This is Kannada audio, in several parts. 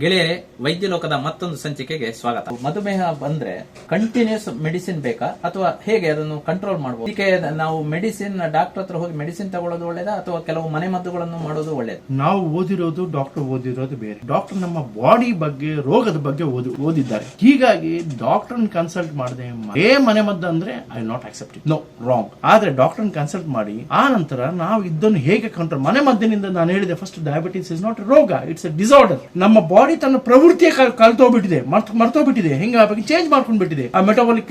ಗೆಳೆಯರೆ, ವೈದ್ಯ ಲೋಕದ ಮತ್ತೊಂದು ಸಂಚಿಕೆಗೆ ಸ್ವಾಗತ. ಮಧುಮೇಹ ಬಂದ್ರೆ ಕಂಟಿನ್ಯೂಸ್ ಮೆಡಿಸಿನ್ ಬೇಕಾ? ಅಥವಾ ಹೇಗೆ ಅದನ್ನು ಕಂಟ್ರೋಲ್ ಮಾಡಬಹುದು ಇದಕ್ಕೆ ನಾವು ಮೆಡಿಸಿನ್ ಡಾಕ್ಟರ್ ಹತ್ರ ಹೋಗಿ ಮೆಡಿಸಿನ್ ತಗೊಳ್ಳೋದು ಒಳ್ಳೇದಾ? ಅಥವಾ ಕೆಲವು ಮನೆ ಮದ್ದುಗಳನ್ನು ಮಾಡೋದು ಒಳ್ಳೇದು? ನಾವು ಓದಿರೋದು ಡಾಕ್ಟರ್ ಓದಿರೋದು ಬೇರೆ. ಡಾಕ್ಟರ್ ನಮ್ಮ ಬಾಡಿ ಬಗ್ಗೆ, ರೋಗದ ಬಗ್ಗೆ ಓದಿ, ಓದಿದ್ದಾರೆ. ಹೀಗಾಗಿ ಡಾಕ್ಟರ್ ಕನ್ಸಲ್ಟ್ ಮಾಡದೆ ಏ ಮನೆ ಮದ್ದು ಅಂದ್ರೆ I not accept no wrong ಆದ್ರೆ ಡಾಕ್ಟರ್ ಕನ್ಸಲ್ಟ್ ಮಾಡಿ, ಆ ನಂತರ ನಾವು ಇದನ್ನು ಹೇಗೆ ಕಂಟ್ರೋಲ್ ಮನೆ ಮದ್ದಿನಿಂದ ನಾನು ಹೇಳಿದೆ ಫಸ್ಟ್ ಡಯಾಬಿಟಿಸ್ ಇಸ್ ನಾಟ್ ರೋಗ ಇಟ್ಸ್ ಎ ಡಿಸಾರ್ಡರ್ ನಮ್ಮ ಬಾಡಿ ತನ್ನ ಪ್ರವೃತ್ತಿಯ ಕಲ್ತೋಗ್ಬಿಟ್ಟಿದೆ ಮರ್ತ್, ಮರ್ತೋಗ್ಬಿಟ್ಟಿದೆ. ಹಿಂಗ ಚೇಂಜ್ ಮಾಡ್ಕೊಂಡ್ಬಿಟ್ಟಿದೆ. ಆ ಮೆಟಬಾಲಿಕ್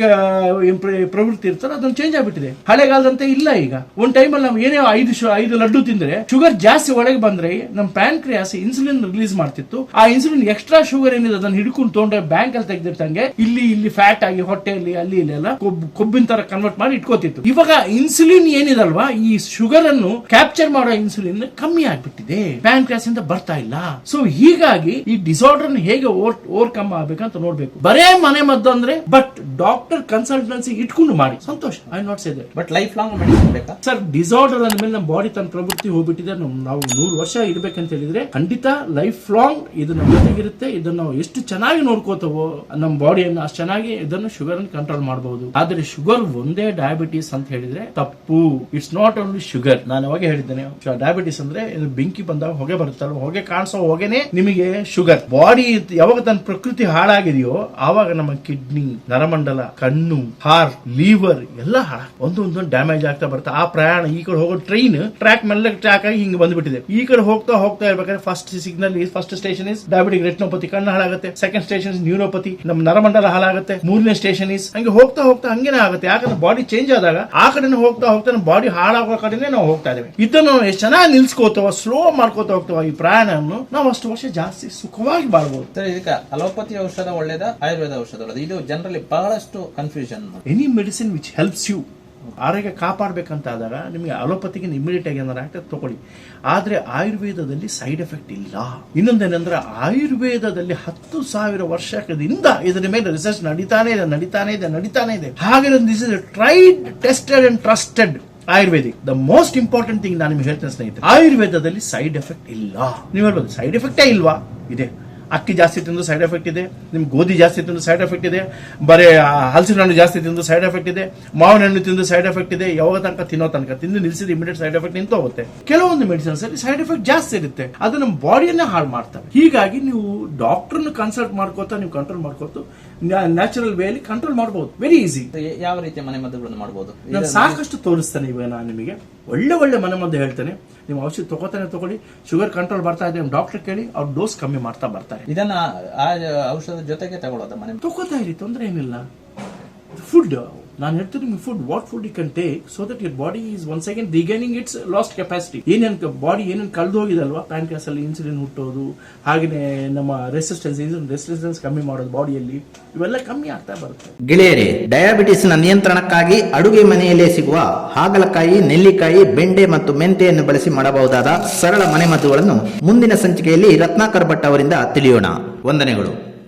ಪ್ರವೃತ್ತಿ ಇರ್ತಲ್ಲ ಅದನ್ನ ಚೇಂಜ್ ಆಗ್ಬಿಟ್ಟಿದೆ. ಹಳೆಗಾಲದಂತೆ ಇಲ್ಲ ಈಗ. ಒಂದ್ ಟೈಮಲ್ಲಿ ನಾವು ಏನೇ ಐದು ಐದು ಲಡ್ಡು ತಿಂದ್ರೆ ಶುಗರ್ ಜಾಸ್ತಿ ಒಳಗೆ ಬಂದ್ರೆ ನಮ್ಮ ಪ್ಯಾನ್ಕ್ರಿಯಾಸ್ ಇನ್ಸುಲಿನ್ ರಿಲೀಸ್ ಮಾಡ್ತಿತ್ತು. ಆ ಇನ್ಸುಲಿನ್ ಎಕ್ಸ್ಟ್ರಾ ಶುಗರ್ ಏನಿದೆ ಅದನ್ನ ಹಿಡ್ಕೊಂಡು ತೊಗೊಂಡ್ರೆ ಬ್ಯಾಂಕ್ ಅಲ್ಲಿ ತೆಗೆದಿರ್ತಂಗೆ ಇಲ್ಲಿ ಇಲ್ಲಿ ಫ್ಯಾಟ್ ಆಗಿ, ಹೊಟ್ಟೆಯಲ್ಲಿ, ಅಲ್ಲಿ, ಇಲ್ಲಿ ಎಲ್ಲ ಕೊಬ್ಬು- ಕೊಬ್ಬಿನ ತರ ಕನ್ವರ್ಟ್ ಮಾಡಿ ಇಟ್ಕೋತಿತ್ತು. ಇವಾಗ ಇನ್ಸುಲಿನ್ ಏನಿದಲ್ವಾ, ಈ ಶುಗರ್ ಅನ್ನು ಕ್ಯಾಪ್ಚರ್ ಮಾಡೋ ಇನ್ಸುಲಿನ್ ಕಮ್ಮಿ ಆಗ್ಬಿಟ್ಟಿದೆ. ಪ್ಯಾನ್ಕ್ರಿಯಾಸ್ ಇಂದ ಬರ್ತಾ ಇಲ್ಲ. ಸೊ ಹೀಗಾಗಿ ಈ ಡಿಸಾರ್ಡರ್ ಹೇಗೆ ಓವರ್ಕಮ್ ಆಗ್ಬೇಕಂತ ನೋಡ್ಬೇಕು. ಬರೇ ಮನೆ ಮದ್ದು ಅಂದ್ರೆ ಬಟ್ ಡಾಕ್ಟರ್ ಕನ್ಸಲ್ಟೆನ್ಸಿ ಇಟ್ಕೊಂಡು ಮಾಡಿ. ಸಂತೋಷ. I not say that but life long medicine ಬೇಕಾ ಸರ್ ಡಿಸಾರ್ಡರ್ ಅಂದ್ಮೇಲೆ ನಮ್ಮ ಬಾಡಿ ತನ್ನ ಪ್ರವೃತ್ತಿ ಹೋಗ್ಬಿಟ್ಟಿದೆ. ನಾವು ನೂರು ವರ್ಷ ಇರ್ಬೇಕಂತ ಹೇಳಿದ್ರೆ ಖಂಡಿತ ಲೈಫ್ ಲಾಂಗ್ ಇದು ನಮ್ಮ ಜೊತೆಗಿರುತ್ತೆ ಇದನ್ನ ನಾವು ಎಷ್ಟು ಚೆನ್ನಾಗಿ ನೋಡ್ಕೋತವೋ ನಮ್ಮ ಬಾಡಿಯನ್ನು ಅಷ್ಟು ಚೆನ್ನಾಗಿ ಇದನ್ನು ಶುಗರ್ ಅನ್ನು ಕಂಟ್ರೋಲ್ ಮಾಡಬಹುದು ಆದ್ರೆ ಶುಗರ್ ಒಂದೇ ಡಯಾಬಿಟಿಸ್ ಅಂತ ಹೇಳಿದ್ರೆ ತಪ್ಪು. ಇಟ್ಸ್ ನಾಟ್ ಓನ್ಲಿ ಶುಗರ್ ನಾನು ಅವಾಗ ಹೇಳಿದ್ದೇನೆ ಡಯಾಬಿಟಿಸ್ ಅಂದ್ರೆ ಇದು ಬೆಂಕಿ ಬಂದಾಗ ಹೊಗೆ ಬರುತ್ತಲ್ಲ ಹೊಗೆ ಕಾಣಿಸೋ ಹೊಗೆನೆ ನಿಮಗೆ ಶುಗರ್ ಬಾಡಿ ಯಾವಾಗ ತನ್ನ ಪ್ರಕೃತಿ ಹಾಳಾಗಿದೆಯೋ ಆವಾಗ ನಮ್ಮ ಕಿಡ್ನಿ ನರಮಂಡಲ, ಕಣ್ಣು ಹಾರ್ಟ್ ಲಿವರ್ ಎಲ್ಲ ಹಾಳಾಗ್ತದೆ ಒಂದೊಂದೊಂದು ಡ್ಯಾಮೇಜ್ ಆಗ್ತಾ ಬರುತ್ತೆ. ಆ ಪ್ರಯಾಣ ಈ ಕಡೆ ಹೋಗೋ ಟ್ರೈನ್ ಟ್ರ್ಯಾಕ್ ಮೇಲೆ ಟ್ರ್ಯಾಕ್ ಆಗಿ ಹಿಂಗೆ ಬಂದ್ಬಿಟ್ಟಿದೆ. ಈ ಕಡೆ ಹೋಗ್ತಾ ಹೋಗ್ತಾ ಇರ್ಬೇಕಾದ್ರೆ first signal first station is diabetic retinopathy ಕಣ್ಣು ಹಾಳಾಗುತ್ತೆ. ಸೆಕೆಂಡ್ ಸ್ಟೇಷನ್ ಇಸ್ ನ್ಯೂರೋಪತಿ ನಮ್ಮ ನರಮಂಡಲ ಹಾಳಾಗುತ್ತೆ. ಮೂರನೇ ಸ್ಟೇಷನ್ ಇಸ್ ಹಂಗೆ ಹೋಗ್ತಾ ಹೋಗ್ತಾ ಹಂಗೇನೆ ಆಗುತ್ತೆ. ಯಾಕಂದ್ರೆ ಬಾಡಿ ಚೇಂಜ್ ಆದಾಗ ಆ ಕಡೆ ಹೋಗ್ತಾ ಹೋಗ್ತಾ ಬಾಡಿ ಹಾಳಾಗೋ ಕಡೆನೇ ನಾವು ಹೋಗ್ತಾ ಇದ್ದೇವೆ. ಇದನ್ನು ಎಷ್ಟು ಚೆನ್ನಾಗಿ ನಿಲ್ಸ್ಕೋತವ ಸ್ಲೋ ಮಾಡ್ಕೋತಾ ಹೋಗ್ತಾವ ಈ ಪ್ರಯಾಣವನ್ನು ನಾವು ಅಷ್ಟು ವರ್ಷ ಜಾಸ್ತಿ ಸುಖವಾಗಿ ಬಾಳ್ಬೋದು. ಸರ್ ಇದಕ್ಕೆ ಅಲೋಪತಿ ಔಷಧ ಒಳ್ಳೇದ ಆಯುರ್ವೇದ ಔಷಧ ಒಳ್ಳೇದು? ಇದು ಜನರಲ್ಲಿ ಬಹಳಷ್ಟು confusion any medicine which helps you ಆರೋಗ್ಯ ಕಾಪಾಡಬೇಕಂತ ಆದಾಗ ನಿಮಗೆ ಅಲೋಪತಿಗೆ ಇಮಿಡಿಯೇಟ್ ಆಗಿ ಏನಾರು ಆಗ್ತದೆ ತಗೊಳ್ಳಿ. ಆದರೆ ಆಯುರ್ವೇದದಲ್ಲಿ ಸೈಡ್ ಎಫೆಕ್ಟ್ ಇಲ್ಲ. ಇನ್ನೊಂದೇನೆಂದ್ರೆ ಆಯುರ್ವೇದದಲ್ಲಿ ಹತ್ತು ಸಾವಿರ ವರ್ಷದಿಂದ ಇದರ ಮೇಲೆ ರಿಸರ್ಚ್ ನಡೀತಾನೆ ಇದೆ ನಡೀತಾನೆ ಇದೆ ನಡೀತಾನೆ ಇದೆ. ಹಾಗೆ this is tried tested and trusted Ayurvedic. The most important thing ನಾನು ನಿಮ್ಗೆ ಹೇಳ್ತೇನೆ ಸ್ನೇಹಿತರೆ, ಆಯುರ್ವೇದದಲ್ಲಿ ಸೈಡ್ ಎಫೆಕ್ಟ್ ಇಲ್ಲ. ನೀವು ಹೇಳ್ಬೋದು ಸೈಡ್ ಎಫೆಕ್ಟೇ ಇಲ್ವಾ? ಇದೆ. ಅಕ್ಕಿ ಜಾಸ್ತಿ ತಿಂದು ಸೈಡ್ ಎಫೆಕ್ಟ್ ಇದೆ ನಿಮ್ಗೆ ಗೋಧಿ ಜಾಸ್ತಿ ತಿಂದು ಸೈಡ್ ಎಫೆಕ್ಟ್ ಇದೆ ಬರೀ ಹಲಸಿನ ಹಣ್ಣು ಜಾಸ್ತಿ ತಿಂದು ಸೈಡ್ ಎಫೆಕ್ಟ್ ಇದೆ ಮಾವಿನ ಹಣ್ಣು ತಿಂದು ಸೈಡ್ ಎಫೆಕ್ಟ್ ಇದೆ ಯಾವಾಗ ತನಕ ತಿನ್ನೋ ತನಕ ತಿಂದು ನಿಲ್ಸಿದ ಇಮಿಡಿಯೇಟ್ ಸೈಡ್ ಎಫೆಕ್ಟ್ ನಿಂತು ಹೋಗುತ್ತೆ. ಕೆಲವೊಂದು ಮೆಡಿಸಿನ್ಸ್ ಅಲ್ಲಿ ಸೈಡ್ ಎಫೆಕ್ಟ್ ಜಾಸ್ತಿ ಇರುತ್ತೆ ಅದು ನಮ್ಮ ಬಾಡಿಯನ್ನೇ ಹಾಳು ಮಾಡ್ತವೆ. ಹೀಗಾಗಿ ನೀವು ಡಾಕ್ಟರ್ನ ಕನ್ಸಲ್ಟ್ ಮಾಡ್ಕೋತಾ ನೀವು ಕಂಟ್ರೋಲ್ ಮಾಡ್ಕೋತು ನ್ಯಾಚುರಲ್ ವೇ ಅಲ್ಲಿ ಕಂಟ್ರೋಲ್ ಮಾಡಬಹುದು ವೆರಿ ಈಸಿ ಯಾವ ರೀತಿಯ ಮನೆ ಮದ್ದುಗಳನ್ನು ಮಾಡಬಹುದು ನಾನು ಸಾಕಷ್ಟು ತೋರಿಸ್ತೇನೆ ಇವಾಗ ನಾನು ನಿಮಗೆ. ಒಳ್ಳೆ ಒಳ್ಳೆ ಮನೆ ಮದ್ದು ಹೇಳ್ತೇನೆ. ನೀವು ಔಷಧಿ ತಗೋತಾನೆ ತಗೊಳ್ಳಿ ಶುಗರ್ ಕಂಟ್ರೋಲ್ ಬರ್ತಾ ಇದೆ ಡಾಕ್ಟರ್ ಕೇಳಿ ಅವ್ರ ಡೋಸ್ ಕಮ್ಮಿ ಮಾಡ್ತಾ ಬರ್ತಾರೆ. ಇದನ್ನ ಆ ಔಷಧದ ಜೊತೆಗೆ ತಗೊಳ್ಳೋದ ಮನೆ ತಗೋತಾ ಇರಿ ತೊಂದರೆ ಏನಿಲ್ಲ. ಫುಡ್ ನಾನು ಹೇಳ್ತೀನಿ ನಿಮ್ಗೆ food what food you can take so that your body is one second regaining its lost capacity ಏನೇನು ಬಾಡಿ ಏನೇನು ಕಳೆದು ಹೋಗಿದಲ್ವಾ? ಪ್ಯಾಂಕ್ರಿಯಾಸ್ ಅಲ್ಲಿ ಇನ್ಸುಲಿನ್ ಹುಟ್ಟೋದು ಹಾಗೆಯೇ ನಮ್ಮ ರೆಸಿಸ್ಟೆನ್ಸ್ ರೆಸಿಸ್ಟೆನ್ಸ್ ಕಮ್ಮಿ ಮಾಡೋದು ಬಾಡಿಯಲ್ಲಿ ಇವೆಲ್ಲ ಕಮ್ಮಿ ಆಗ್ತಾ ಬರುತ್ತೆ. ಗೆಳೆಯರೇ ಡಯಾಬಿಟಿಸ್ನ ನಿಯಂತ್ರಣಕ್ಕಾಗಿ ಅಡುಗೆ ಮನೆಯಲ್ಲೇ ಸಿಗುವ ಹಾಗಲಕಾಯಿ, ನೆಲ್ಲಿಕಾಯಿ, ಬೆಂಡೆ ಮತ್ತು ಮೆಂತೆಯನ್ನು ಬಳಸಿ ಮಾಡಬಹುದಾದ ಸರಳ ಮನೆಮದ್ದುಗಳನ್ನು ಮುಂದಿನ ಸಂಚಿಕೆಯಲ್ಲಿ ರತ್ನಾಕರ್ ಭಟ್ ಅವರಿಂದ ತಿಳಿಯೋಣ. ವಂದನೆಗಳು.